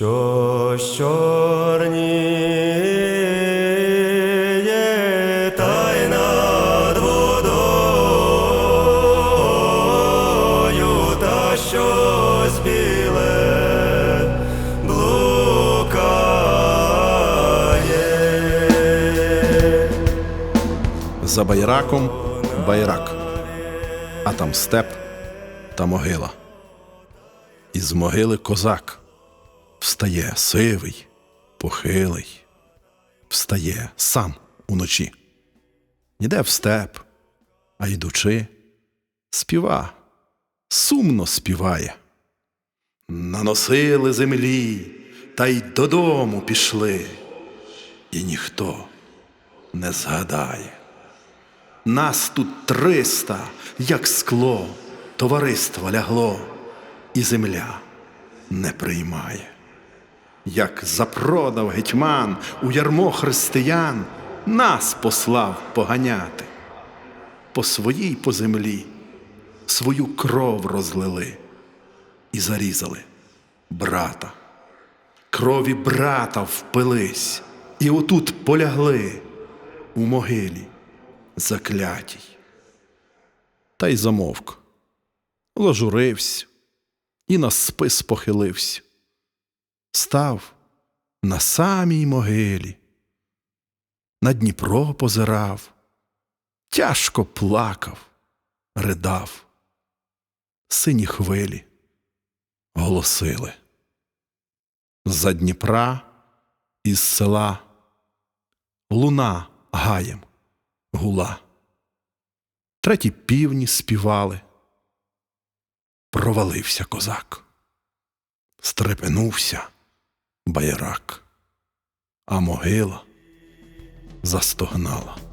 Що чорніє та й над водою, та щось біле блукає. За байраком байрак, а там степ та могила. Із могили козак встає сивий, похилий, встає сам уночі. Іде в степ, а йдучи, співа, сумно співає. Наносили землі та й додому пішли, і ніхто не згадає. Нас тут триста, як скло, товариство лягло, і земля не приймає. Як запродав гетьман у ярмо християн, нас послав поганяти. По своїй по землі свою кров розлили і зарізали брата. Крові брата впились, і отут полягли у могилі заклятій. Та й замовк, ложурився і на спис похилився, став на самій могилі, на Дніпро позирав, тяжко плакав, ридав. Сині хвилі голосили. За Дніпра із села луна гаєм гула. Треті півні співали. Провалився козак. Стрепенувся байрак, а могила застогнала.